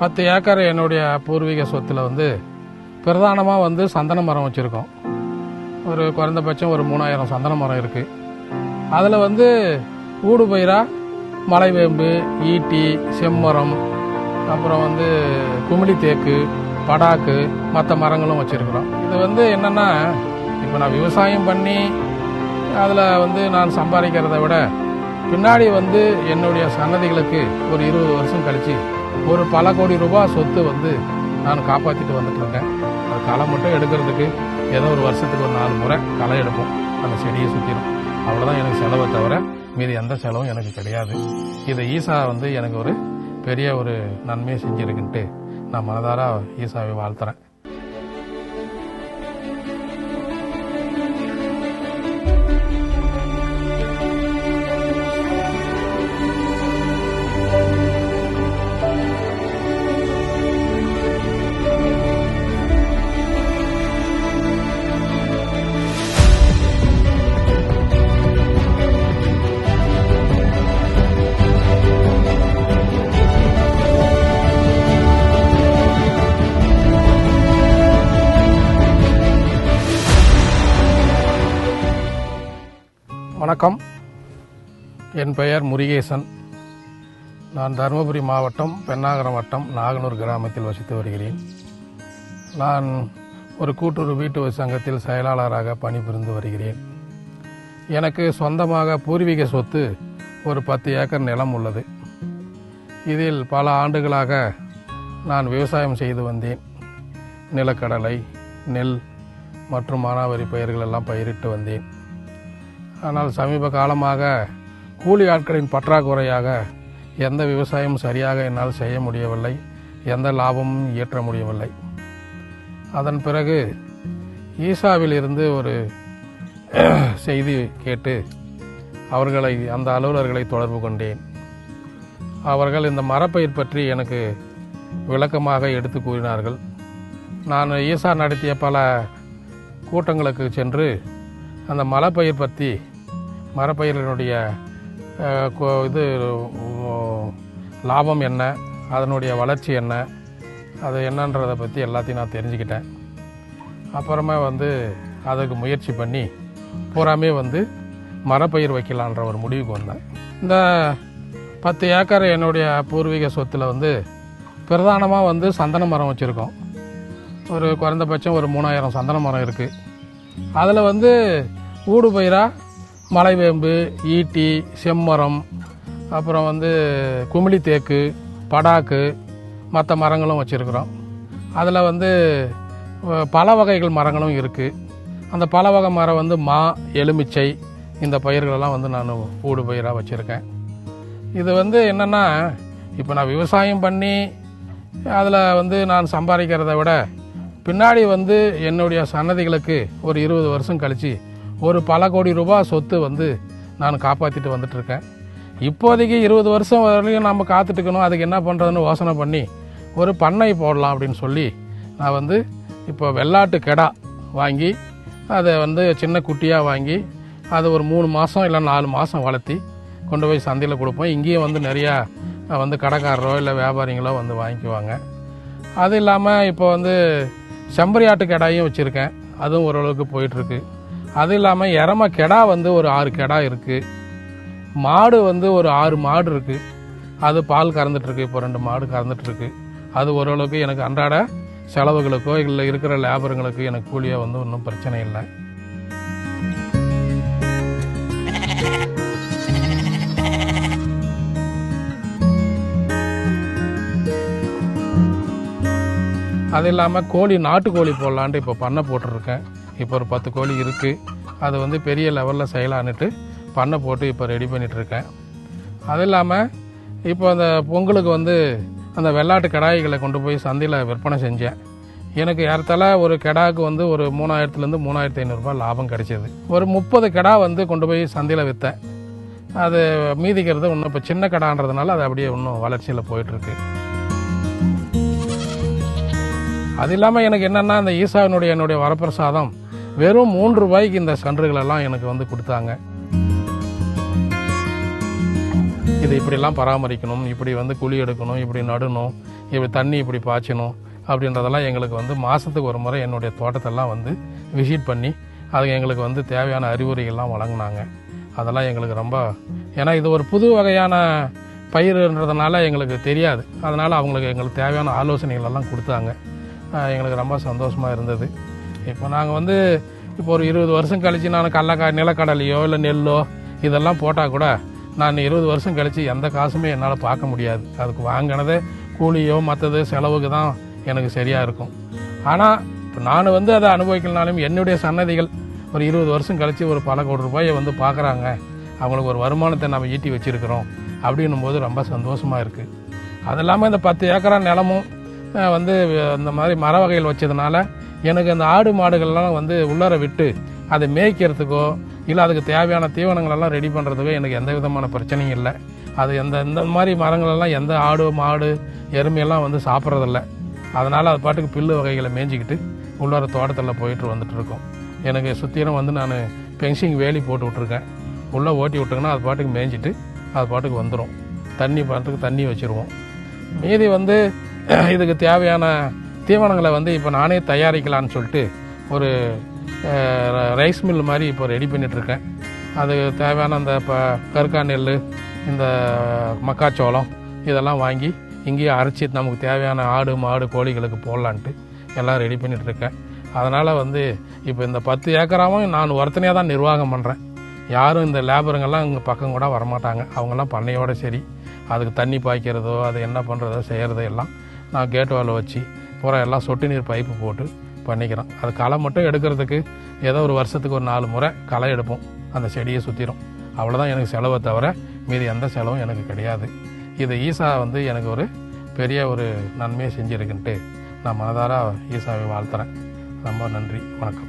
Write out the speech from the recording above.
பத்து ஏக்கர் என்னுடைய பூர்வீக சொத்தில் வந்து பிரதானமாக வந்து சந்தன மரம் வச்சுருக்கோம். ஒரு குறைந்தபட்சம் ஒரு மூணாயிரம் சந்தன மரம் இருக்குது அதில் வந்து ஊடு பயிராக மலைவேம்பு ஈட்டி செம்மரம் அப்புறம் வந்து குமிழி தேக்கு படாக்கு மற்ற மரங்களும் வச்சுருக்குறோம். இது வந்து என்னென்னா இப்போ நான் விவசாயம் பண்ணி அதில் வந்து நான் சம்பாதிக்கிறத விட பின்னாடி வந்து என்னுடைய சன்னதிகளுக்கு ஒரு இருபது வருஷம் கழிச்சு ஒரு பல கோடி ரூபாய் சொத்து வந்து நான் காப்பாற்றிட்டு வந்துட்டுருக்கேன் அது களை மட்டும் எடுக்கிறதுக்கு ஏதோ ஒரு வருஷத்துக்கு ஒரு நாலு முறை களை எடுப்போம். அந்த செடியை சுற்றிடும் அவ்வளோதான் எனக்கு செலவை தவிர மீதி எந்த செலவும் எனக்கு கிடையாது. இதை ஈசா வந்து எனக்கு ஒரு பெரிய ஒரு நன்மையை செஞ்சுருக்குன்ட்டு நான் மனதார ஈசாவை வாழ்த்துறேன். வணக்கம். என் பெயர் முருகேசன். நான் தருமபுரி மாவட்டம் பெண்ணாகரம் வட்டம் நாகனூர் கிராமத்தில் வசித்து வருகிறேன். நான் ஒரு கூட்டுறவு வீட்டு சங்கத்தில் செயலாளராக பணிபுரிந்து வருகிறேன். எனக்கு சொந்தமாக பூர்வீக சொத்து ஒரு பத்து ஏக்கர் நிலம் உள்ளது. இதில் பல ஆண்டுகளாக நான் விவசாயம் செய்து வந்தேன். நிலக்கடலை நெல் மற்றும் மானாவரி பயிர்கள் எல்லாம் பயிரிட்டு வந்தேன். ஆனால் சமீப காலமாக கூலி ஆட்களின் பற்றாக்குறையாக எந்த விவசாயமும் சரியாக என்னால் செய்ய முடியவில்லை எந்த லாபமும் இயற்ற முடியவில்லை. அதன் பிறகு ஈசாவில் இருந்து ஒரு செய்தி கேட்டு அவர்களை அந்த அலுவலர்களை தொடர்பு கொண்டேன். அவர்கள் இந்த மரப்பயிர் பற்றி எனக்கு விளக்கமாக எடுத்து கூறினார்கள். நான் ஈசா நடத்திய பல கூட்டங்களுக்கு சென்று அந்த மலைப்பயிர் பற்றி மரப்பயிரினுடைய இது லாபம் என்ன? அதனுடைய வளர்ச்சி என்ன? அது என்னன்றதை பற்றி எல்லாத்தையும் நான் தெரிஞ்சுக்கிட்டேன். அப்புறமா வந்து அதுக்கு முயற்சி பண்ணி பூராமே வந்து மரப்பயிர் வைக்கலான்ற ஒரு முடிவுக்கு வந்தேன். இந்த பத்து ஏக்கர் என்னுடைய பூர்வீக சொத்தில் வந்து பிரதானமாக வந்து சந்தன மரம் வச்சுருக்கோம். ஒரு குறைந்தபட்சம் ஒரு மூணாயிரம் சந்தன மரம் இருக்குது அதில் வந்து ஊடு பயிராக மலைவேம்பு ஈட்டி செம்மரம் அப்புறம் வந்து குமிழி தேக்கு படாக்கு மற்ற மரங்களும் வச்சுருக்குறோம். அதில் வந்து பல வகைகள் மரங்களும் இருக்குது அந்த பல வகை மரம் வந்து மா எலுமிச்சை இந்த பயிர்களெல்லாம் வந்து நான் ஊடு பயிராக வச்சுருக்கேன். இது வந்து என்னென்னா இப்போ நான் விவசாயம் பண்ணி அதில் வந்து நான் சம்பாதிக்கிறத விட பின்னாடி வந்து என்னுடைய சன்னதிகளுக்கு ஒரு இருபது வருஷம் கழித்து ஒரு பல கோடி ரூபாய் சொத்து வந்து நான் காப்பாற்றிட்டு வந்துட்டுருக்கேன். இப்போதைக்கு இருபது வருஷம் வரையும் நம்ம காத்துட்டுக்கணும். அதுக்கு என்ன பண்ணுறதுன்னு யோசனை பண்ணி ஒரு பண்ணை போடலாம் அப்படின்னு சொல்லி நான் வந்து இப்போ வெள்ளாட்டு கெடா வாங்கி அதை வந்து சின்ன குட்டியாக வாங்கி அதை ஒரு மூணு மாதம் இல்லை நாலு மாதம் வளர்த்தி கொண்டு போய் சந்தையில் கொடுப்போம். இங்கேயும் வந்து நிறையா வந்து கடைக்காரரோ இல்லை வியாபாரிங்களோ வந்து வாங்கிக்குவாங்க. அது இல்லாமல் இப்போ வந்து செம்பரி ஆட்டு வச்சுருக்கேன். அதுவும் ஓரளவுக்கு போயிட்டுருக்கு. அது இல்லாமல் எரம கெடா வந்து ஒரு ஆறு கெடா இருக்குது மாடு வந்து ஒரு ஆறு மாடு இருக்குது அது பால் கறந்துட்டுருக்கு இப்போ ரெண்டு மாடு கறந்துட்டுருக்கு அது ஓரளவுக்கு எனக்கு அன்றாட செலவுகளுக்கோ இல்லை இருக்கிற லேபருங்களுக்கு எனக்கு கூலியோ வந்து ஒன்றும் பிரச்சனை இல்லை. அது இல்லாமல் கோழி நாட்டுக்கோழி போடலான்ட்டு இப்போ பண்ணை போட்டிருக்கேன். இப்போ ஒரு பத்து கோழி இருக்குது அது வந்து பெரிய லெவலில் செய்யலான்னுட்டு பண்ணை போட்டு இப்போ ரெடி பண்ணிகிட்ருக்கேன் அது இல்லாமல் இப்போ அந்த பொங்கலுக்கு வந்து அந்த வெள்ளாட்டு கடாய்களை கொண்டு போய் சந்தையில் விற்பனை செஞ்சேன். எனக்கு ஏறத்தால ஒரு கெடாவுக்கு வந்து ஒரு மூணாயிரத்துலேருந்து மூணாயிரத்தி ஐநூறுரூபா லாபம் கிடைச்சிது. ஒரு முப்பது கெடா வந்து கொண்டு போய் சந்தையில் விற்றேன் அது மீதிக்கிறது இன்னும் இப்போ சின்ன கடான்றதுனால அது அப்படியே இன்னும் வளர்ச்சியில் போயிட்டுருக்கு. அது இல்லாமல் எனக்கு என்னென்னா இந்த ஈசாவினுடைய என்னுடைய வரப்பிரசாதம் வெறும் மூன்று ரூபாய்க்கு இந்த சன்றுகளெல்லாம் எனக்கு வந்து கொடுத்தாங்க. இது இப்படிலாம் பராமரிக்கணும் இப்படி வந்து குழி எடுக்கணும் இப்படி நடணும் இப்படி தண்ணி இப்படி பாய்ச்சணும் அப்படின்றதெல்லாம் எங்களுக்கு வந்து மாதத்துக்கு ஒரு முறை என்னுடைய தோட்டத்தெல்லாம் வந்து விசிட் பண்ணி அதுக்கு எங்களுக்கு வந்து தேவையான அறிவுரைகள்லாம் வழங்கினாங்க. அதெல்லாம் எங்களுக்கு ரொம்ப ஏன்னா இது ஒரு புது வகையான பயிர்ன்றதுனால எங்களுக்கு தெரியாது. அதனால் அவங்களுக்கு எங்களுக்கு தேவையான ஆலோசனைகள் எல்லாம் கொடுத்தாங்க எங்களுக்கு ரொம்ப சந்தோஷமாக இருந்தது. இப்போ நாங்கள் வந்து இப்போ ஒரு இருபது வருஷம் கழித்து நான் கடலக்காய் நிலக்கடலையோ இல்லை நெல்லோ இதெல்லாம் போட்டால் கூட நான் இருபது வருஷம் கழித்து எந்த காசுமே என்னால் பார்க்க முடியாது. அதுக்கு வாங்கினதே கூலியோ மற்றது செலவுக்கு தான் எனக்கு சரியாக இருக்கும். ஆனால் இப்போ நான் வந்து அதை அனுபவிக்கலனாலும் என்னுடைய சன்னதிகள் ஒரு இருபது வருஷம் கழித்து ஒரு பல கோடி ரூபாயை வந்து பார்க்குறாங்க அவங்களுக்கு ஒரு வருமானத்தை நம்ம ஈட்டி வச்சிருக்கிறோம் அப்படின்னும் போது ரொம்ப சந்தோஷமாக இருக்குது அது இல்லாமல் இந்த பத்து ஏக்கரா நிலமும் வந்து இந்த மாதிரி மர வகைகள் வச்சதுனால எனக்கு அந்த ஆடு மாடுகள்லாம் வந்து உள்ளார விட்டு அதை மேய்க்கிறதுக்கோ இல்லை அதுக்கு தேவையான தீவனங்களெல்லாம் ரெடி பண்ணுறதுக்கோ எனக்கு எந்த விதமான பிரச்சனையும் இல்லை. அது எந்த இந்த மாதிரி மரங்களெல்லாம் எந்த ஆடு மாடு எருமையெல்லாம் வந்து சாப்பிட்றதில்ல. அதனால் அது பாட்டுக்கு பில்லு வகைகளை மேய்ஞ்சிக்கிட்டு உள்ளார தோட்டத்தில் போயிட்டு வந்துட்டு இருக்கோம் எனக்கு சுற்றிலும் வந்து நான் பென்சிங் வேலி போட்டு விட்ருக்கேன் உள்ளே ஓட்டி விட்டோங்கன்னா அது பாட்டுக்கு மேய்ஞ்சிட்டு அது பாட்டுக்கு வந்துடும் தண்ணி பாட்டுக்கு தண்ணி வச்சுருவோம். மீதி வந்து இதுக்கு தேவையான தீவனங்களை வந்து இப்போ நானே தயாரிக்கலான்னு சொல்லிட்டு ஒரு ரைஸ் மில் மாதிரி இப்போ ரெடி பண்ணிகிட்ருக்கேன் அது தேவையான அந்த இப்போ கருக்கா நெல் இந்த மக்காச்சோளம் இதெல்லாம் வாங்கி இங்கேயே அரைச்சி நமக்கு தேவையான ஆடு மாடு கோழிகளுக்கு போடலான்ட்டு எல்லாம் ரெடி பண்ணிகிட்ருக்கேன் அதனால் வந்து இப்போ இந்த பத்து ஏக்கராவும் நான் ஒருத்தனையாக தான் நிர்வாகம் பண்ணுறேன் யாரும் இந்த லேபருங்கெல்லாம் இங்கே பக்கம் கூட வரமாட்டாங்க. அவங்கெல்லாம் பண்ணையோடு சரி. அதுக்கு தண்ணி பாய்க்கிறதோ அது என்ன பண்ணுறதோ செய்கிறதோ எல்லாம் நான் கேட் வாலில் வச்சு பூரா எல்லாம் சொட்டு நீர் பைப்பு போட்டு பண்ணிக்கிறோம். அது களை மட்டும் எடுக்கிறதுக்கு ஏதோ ஒரு வருஷத்துக்கு ஒரு நாலு முறை களை எடுப்போம். அந்த செடியை சுற்றிடும் அவ்வளோதான் எனக்கு செலவை தவிர மீதி எந்த செலவும் எனக்கு கிடையாது. இது ஈசா வந்து எனக்கு ஒரு பெரிய ஒரு நன்மையை செஞ்சுருக்குன்ட்டு நான் மனதார ஈசாவை வாழ்த்துறேன். ரொம்ப நன்றி. வணக்கம்.